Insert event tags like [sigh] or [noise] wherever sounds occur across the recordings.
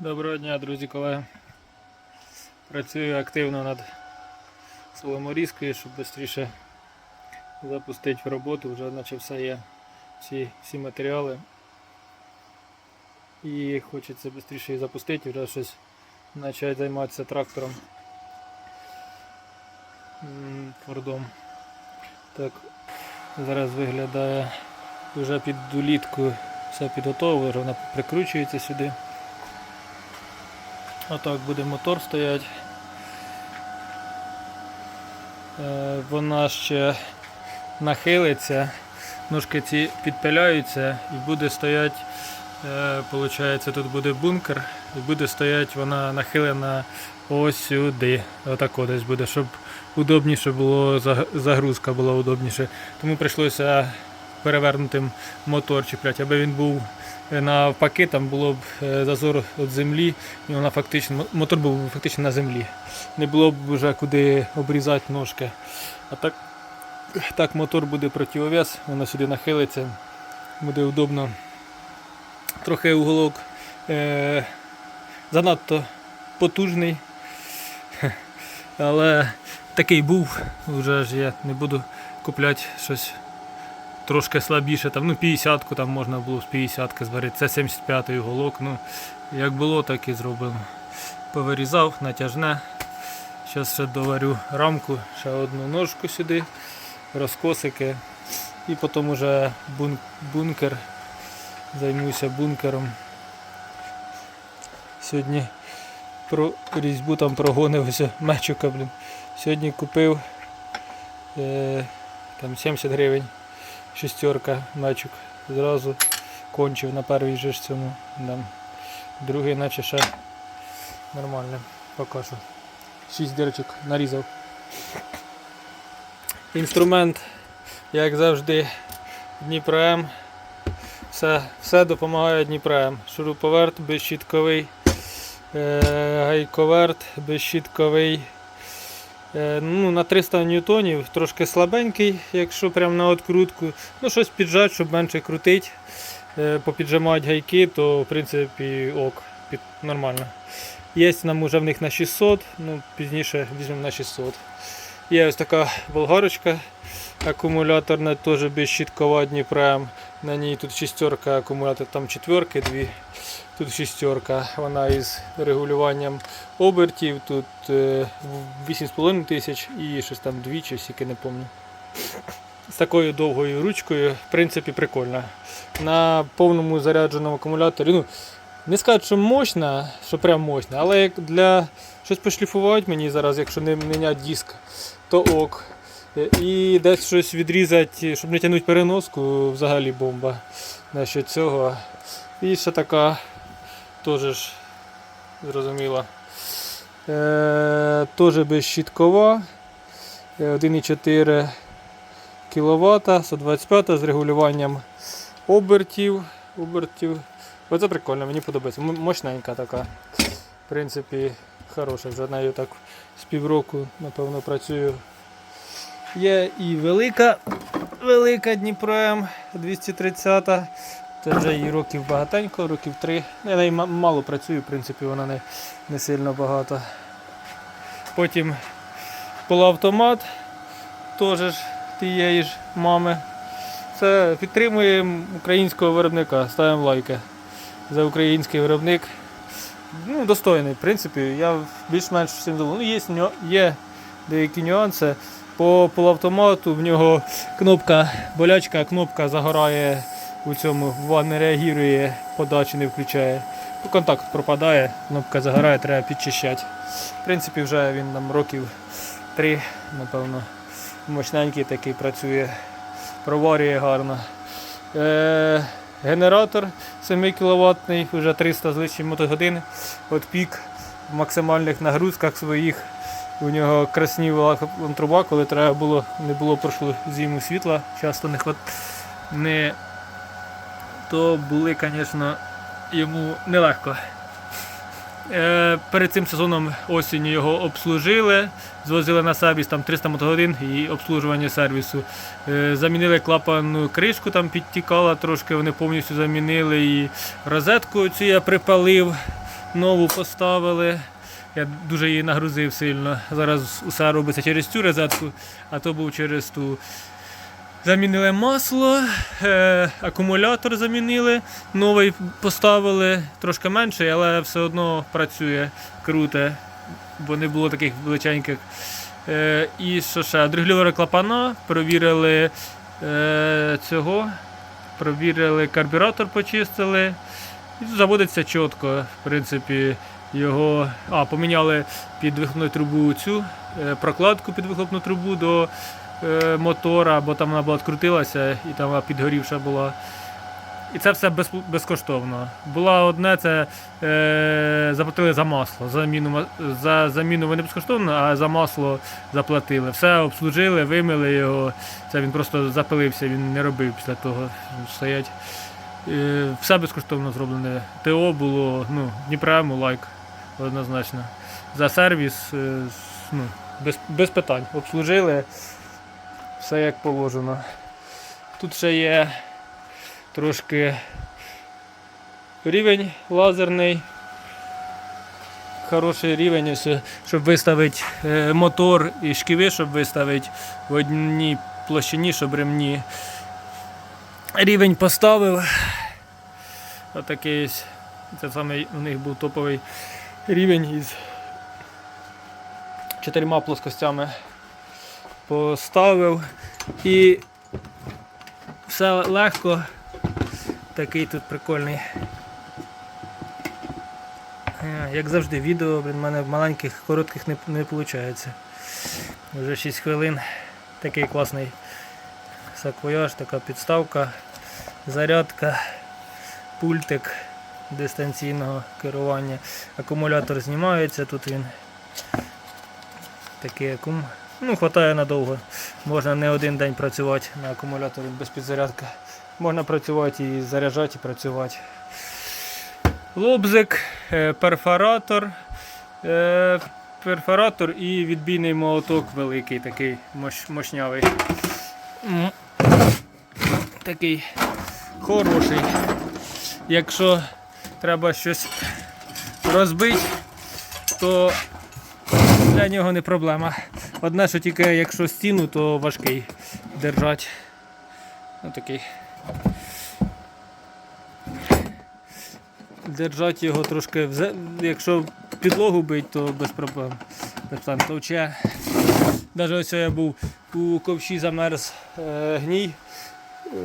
Доброго дня, друзі, колеги. Працюю активно над соломорізкою, щоб швидше запустити в роботу. Вже наче все є, всі, всі матеріали. І хочеться швидше запустити, вже щось почати займатися трактором Фордом. Так, зараз виглядає вже під долітку все підготовлено, вона прикручується сюди. Отак буде мотор стоять. Е, Вона ще нахилиться, ножки ці підпиляються і буде стоять, е, получається, тут буде бункер, і буде стоять вона нахилена ось сюди. Отако десь буде, щоб удобніше було, загрузка була удобніше. Тому прийшлося перевернутим мотор чіпляти, аби він був навпаки, там було б е, зазор від землі, і вона фактично, мотор був фактично на землі. Не було б вже куди обрізати ножки. А так, так мотор буде противовес, воно сюди нахилиться, буде удобно. Трохи уголок е, занадто потужний. [laughs] Але такий був, вже ж я не буду купляти щось трошки слабіше, там, ну 50-ку там можна було з 50-ки зварити. Це 75-й уголок. Ну, як було, так і зробимо. Повирізав, натяжне. Зараз ще доварю рамку, ще одну ножку сюди, розкосики. І потім бун- бункер. Займуся бункером. Сьогодні про різьбу там прогонився мечука, блін. Сьогодні купив е, там 70 гривень шестерка мечук. Зразу кончив на першій же ж цьому. Да. Другий наче ще нормально. Покажу. Шість дирочок нарізав. Інструмент, як завжди, Дніпро Все, все допомагає Дніпро Шуруповерт безщітковий, е, гайковерт безщітковий. Е, ну, на 300 ньютонів трошки слабенький, якщо прямо на открутку. Ну, щось піджати, щоб менше крутить. Е, попіджимати гайки, то в принципі ок, під, нормально. Є нам уже в них на 600, ну пізніше візьмемо на 600. Є ось така болгарочка акумуляторна, теж безщіткова Дніпрем. На ній тут шістерка акумулятор, там четверки, дві. Тут шістерка, вона із регулюванням обертів, тут е, 8,5 тисяч і щось там двічі, скільки не пам'ятаю. З такою довгою ручкою, в принципі, прикольна. На повному зарядженому акумуляторі. Ну, не скажу, що мощна, що прям мощна, але як для щось пошліфувати мені зараз, якщо не міняти диск, то ок. Е, І десь щось відрізати, щоб не тягнути переноску, взагалі бомба. Насчет цього. І ще така теж ж зрозуміло. Е, теж безщіткова. Е, 1,4 кВт, 125 з регулюванням обертів. обертів. Оце прикольно, мені подобається. Мощненька така. В принципі, хороша. Вже нею так з півроку, напевно, працюю. Є і велика, велика Дніпро М 230. Це вже їй років багатенько, років три. Я нею мало працюю, в принципі, вона не, не сильно багата. Потім полуавтомат теж тієї ж мами. Це підтримуємо українського виробника, ставимо лайки за український виробник. Ну, достойний, в принципі, я більш-менш всім. Ну, є, є деякі нюанси. По полуавтомату в нього кнопка, болячка, кнопка загорає у цьому, вона не реагує, подачі не включає. Ну, Контакт пропадає, кнопка загорає, треба підчищати. В принципі, вже він нам років три, напевно, мощненький такий працює, проварює гарно. Е, генератор 7 кВт, вже 300 з лишнім мотогодин. От пік в максимальних нагрузках своїх. У нього красніла труба, коли треба було, не було прошлу зиму світла, часто не хват... не то були, звісно, йому нелегко. Е, перед цим сезоном осінню його обслужили, звозили на сервіс там 300 мотогодин і обслужування сервісу. Е, замінили клапанну кришку, там підтікала трошки, вони повністю замінили і розетку цю я припалив. нову поставили. Я дуже її нагрузив сильно. Зараз усе робиться через цю розетку, а то був через ту. Замінили масло, е, акумулятор замінили, новий поставили, трошки менший, але все одно працює круто, бо не було таких величеньких. Е, і що ще? Відрегулювали клапана, провірили е, цього, провірили карбюратор, почистили. І заводиться чітко. В принципі, його. А, поміняли під вихлопну трубу цю е, прокладку під вихлопну трубу до мотора, бо там вона була відкрутилася і там вона підгорівша була. І це все без, безкоштовно. Була одне, це е, заплатили за масло. За заміну, за заміну вони безкоштовно, а за масло заплатили. Все обслужили, вимили його. Це він просто запилився, він не робив після того. Стоять. Е, все безкоштовно зроблене. ТО було, ну, Дніпрему лайк, однозначно. За сервіс, е, ну, без, без питань. Обслужили все як положено. Тут ще є трошки рівень лазерний. Хороший рівень, ось, щоб виставити е, мотор і шківи, щоб виставити в одній площині, щоб ремні. Рівень поставив. Отакий ось. Це саме у них був топовий рівень із чотирма плоскостями поставив і все легко. Такий тут прикольний. Як завжди, відео в мене маленьких, коротких не, не виходить. Вже 6 хвилин. Такий класний саквояж, така підставка, зарядка, пультик дистанційного керування. Акумулятор знімається, тут він такий акум. Ну, хватає надовго. Можна не один день працювати на акумуляторі без підзарядки. Можна працювати і заряджати, і працювати. Лобзик, е, перфоратор. е, Перфоратор і відбійний молоток великий, такий мощ, мощнявий. Такий хороший. Якщо треба щось розбити, то для нього не проблема. Одне, що тільки якщо стіну, то важкий держати. Ось такий. Держати його трошки, якщо підлогу бить, то без проблем. Товче. Навіть ось я був у ковші замерз е, гній,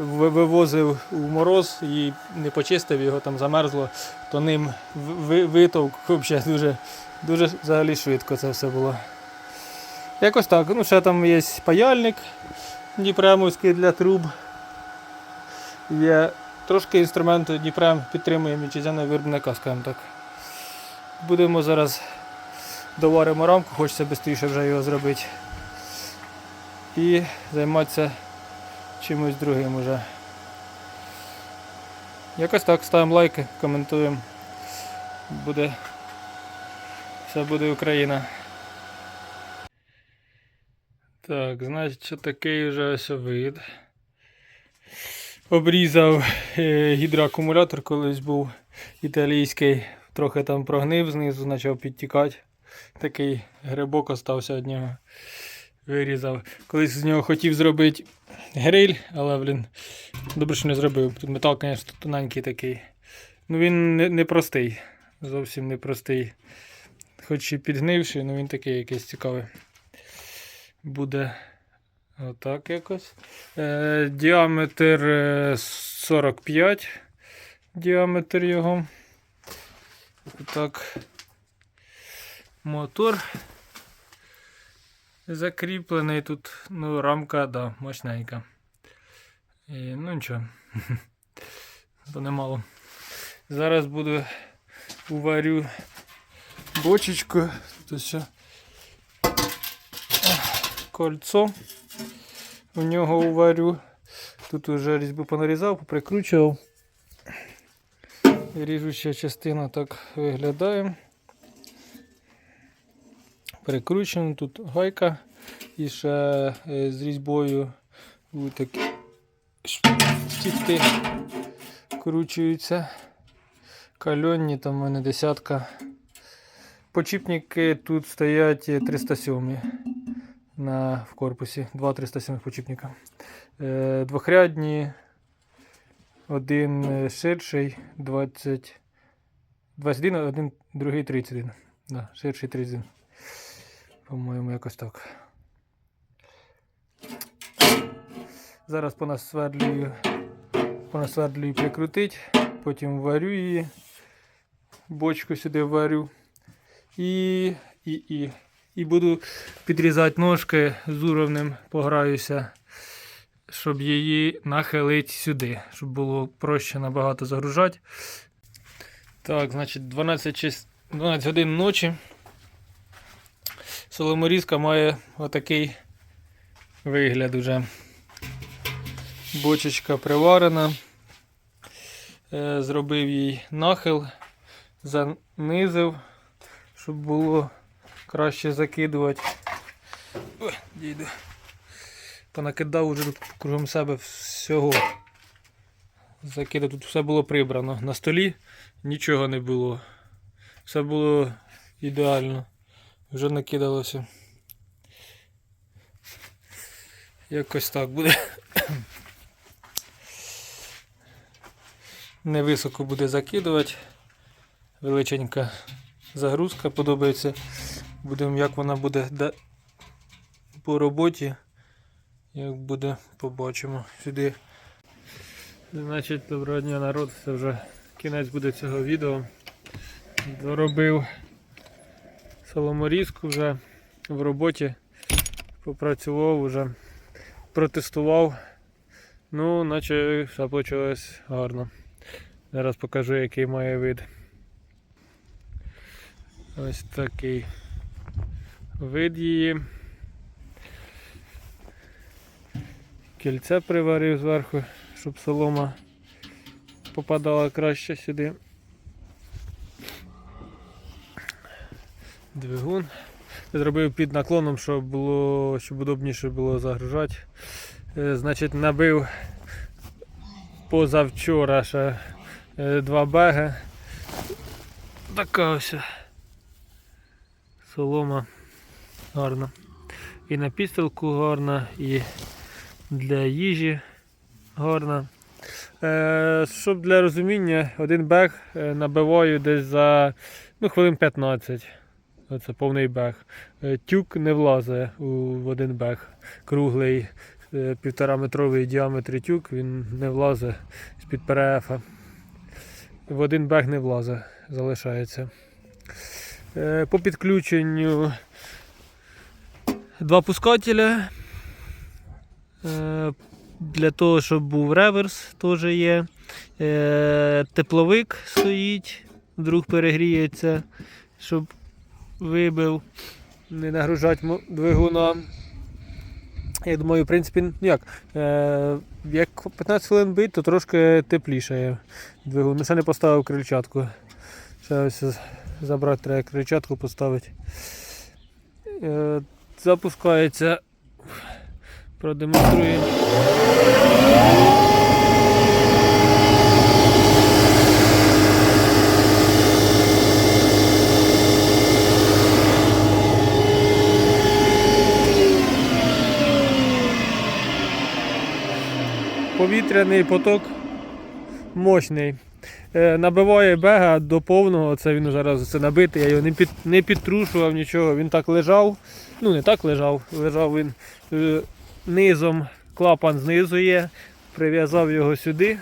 вивозив у мороз і не почистив його, там замерзло, то ним ви- ви- витовк дуже, дуже взагалі швидко це все було. Якось так. Ну, ще там є паяльник Дніпремовський для труб. Є трошки інструменту Дніпрем підтримує вітчизняного виробника, скажімо так. Будемо зараз доваримо рамку, хочеться швидше вже його зробити. І займатися чимось другим уже. Якось так, ставимо лайки, коментуємо. Буде. Все буде Україна. Так, значить, такий вже ось вид. Обрізав е, гідроакумулятор, колись був італійський, трохи там прогнив знизу, почав підтікати. Такий грибок остався від нього. Вирізав. Колись з нього хотів зробити гриль, але, блін, добре, що не зробив. Тут метал, звісно, тоненький такий. Ну він не, не. Зовсім не простий. Хоч і підгнивший, але він такий якийсь цікавий. Буде отак якось. Е, діаметр е, 45. Діаметр його. Отак. Мотор закріплений тут. Ну, рамка, да, мощненька. І, ну нічого. [laughs] То немало. Зараз буду уварю бочечку. Тут ще кольцо. В нього уварю. Тут уже різьбу понарізав, поприкручував. Ріжуча частина так виглядає. Перекручуємо, тут гайка і ще е, з різьбою такі штифти кручуються. Кальонні, там у мене десятка. Почіпники тут стоять 307 на, в корпусі. Два 307 почіпника. Е, двохрядні, один е, ширший, 20, 21, один другий 31. Да, ширший 31. По-моєму, якось так. Зараз понасвердлюю, понасвердлюю прикрутить, потім варю її, бочку сюди варю. І, і, і, і буду підрізати ножки з уровнем, пограюся, щоб її нахилити сюди, щоб було проще набагато загружати. Так, значить, 12, чис- 12 годин ночі. Соломорізка має отакий вигляд уже. Бочечка приварена. Е, Зробив їй нахил, занизив, щоб було краще закидувати. Ой, дійду. Понакидав уже тут кругом себе всього. Закидав, тут все було прибрано. На столі нічого не було. Все було ідеально. Вже накидалося. Якось так буде. Невисоко буде закидувати. Величенька загрузка подобається. Будемо, як вона буде да- по роботі. Як буде, побачимо сюди. Значить, доброго дня народ, це вже кінець буде цього відео. Доробив соломорізку вже в роботі. Попрацював вже, протестував. Ну, наче все вийшло гарно. Зараз покажу, який має вид. Ось такий вид її. Кільце приварив зверху, щоб солома попадала краще сюди. Двигун. Зробив під наклоном, щоб було, щоб удобніше було загружати. Е, Значить, набив позавчора ще е, два беги. Така ось солома гарна. І на пістолку гарна, і для їжі гарна. Е, щоб для розуміння, один бег е, набиваю десь за ну, хвилин 15. Оце повний бег. Е, Тюк не влазить в один бег. Круглий, е, півтора метровий діаметр тюк, він не влазить з-під ПРФ. В один бег не влазить, залишається. По підключенню два пускателя. Е, Для того, щоб був реверс, теж є. Е, Тепловик стоїть, вдруг перегріється, щоб вибив, не нагружати двигуна. Я думаю, в принципі, ну як, е, як 15 хвилин бить, то трошки теплішає двигун. Ну, Ще не поставив крильчатку. Ще забрати треба крильчатку поставити. Запускається. Продемонструємо. Повітряний поток мощний. Е, набиває бега до повного, це він зараз це набитий, я його не, під, не підтрушував нічого, він так лежав. Ну не так лежав, лежав він е, низом, клапан знизу є, прив'язав його сюди.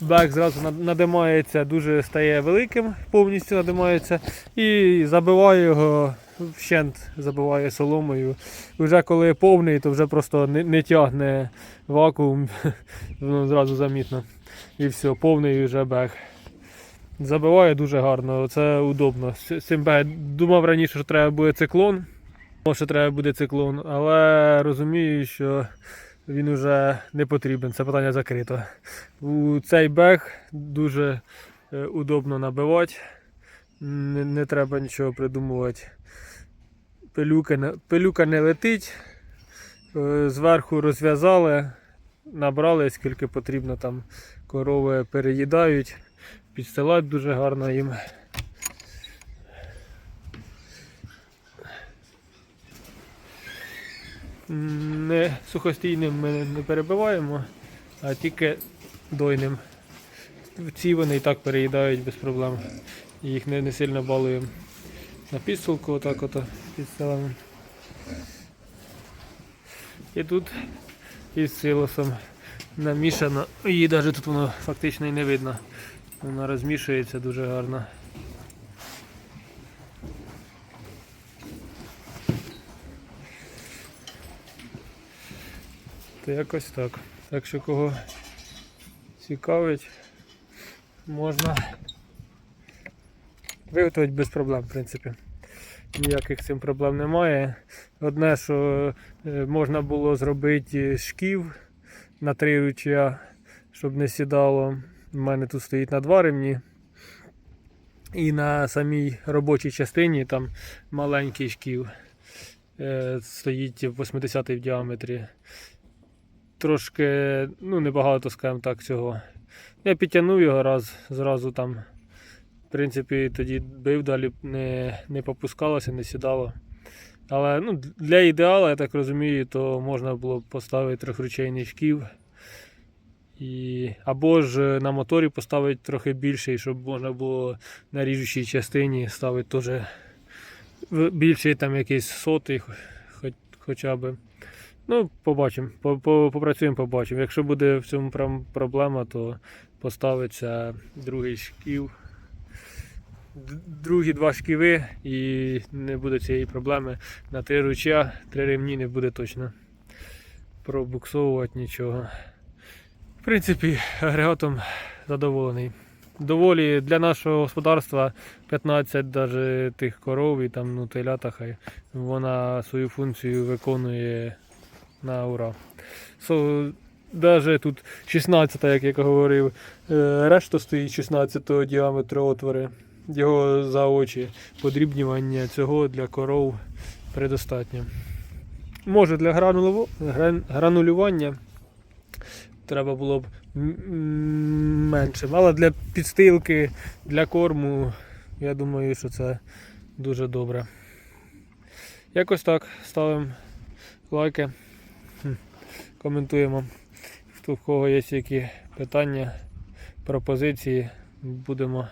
Бек зразу надимається, дуже стає великим, повністю надимається і забиває його, вщент забиває соломою. Вже коли повний, то вже просто не, не тягне вакуум, [laughs] воно зразу замітно. І все, повний вже бег. Забиває дуже гарно, це удобно. Бег думав раніше, що треба буде циклон. Може треба буде циклон, але розумію, що він вже не потрібен. Це питання закрито. У цей бег дуже е, удобно набивати. Не, не треба нічого придумувати. Пилюка, пилюка не летить. Е, Зверху розв'язали, набрали скільки потрібно там корови переїдають. підстилати дуже гарно їм. Не сухостійним ми не перебиваємо, а тільки дойним. Ці вони і так переїдають без проблем. Їх не, не сильно балуємо. На підстилку отак ото підстилаємо. І тут із силосом намішано. Її навіть тут воно фактично і не видно. Вона розмішується дуже гарно. То якось так. Так що кого цікавить, можна виготовити без проблем, в принципі. Ніяких цим проблем немає. Одне, що е, можна було зробити шків на три ручя, щоб не сідало. У мене тут стоїть на два ремні. І на самій робочій частині там маленький шків е, стоїть 80 в діаметрі. Трошки, ну небагато, скажімо так, цього. Я підтягнув його раз, зразу там. В принципі, тоді бив, далі не, не попускалося, не сідало. Але ну, для ідеалу, я так розумію, то можна було б поставити трьохручейний шків. І... Або ж на моторі поставити трохи більший, щоб можна було на ріжучій частині ставити теж більший там якийсь сотий, хоч, хоча б. Ну, побачимо. По- по- Попрацюємо, побачимо. Якщо буде в цьому проблема, то поставиться другий шків. Другі два шківи і не буде цієї проблеми. На три ручя, три ремні не буде точно пробуксовувати нічого. В принципі, агрегатом задоволений. Доволі для нашого господарства 15 даже тих коров і там ну, телята хай. Вона свою функцію виконує на ура. So, даже тут 16, як я говорив, е, решта стоїть 16 діаметру отвори. Його за очі подрібнювання цього для коров предостатньо. Може для гранулювання треба було б м- м, але для підстилки, для корму, я думаю, що це дуже добре. Якось так. Ставимо лайки, коментуємо. Хто в кого є які питання, пропозиції, будемо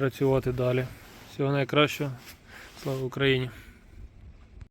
працювати далі. Всього найкращого. Слава Україні!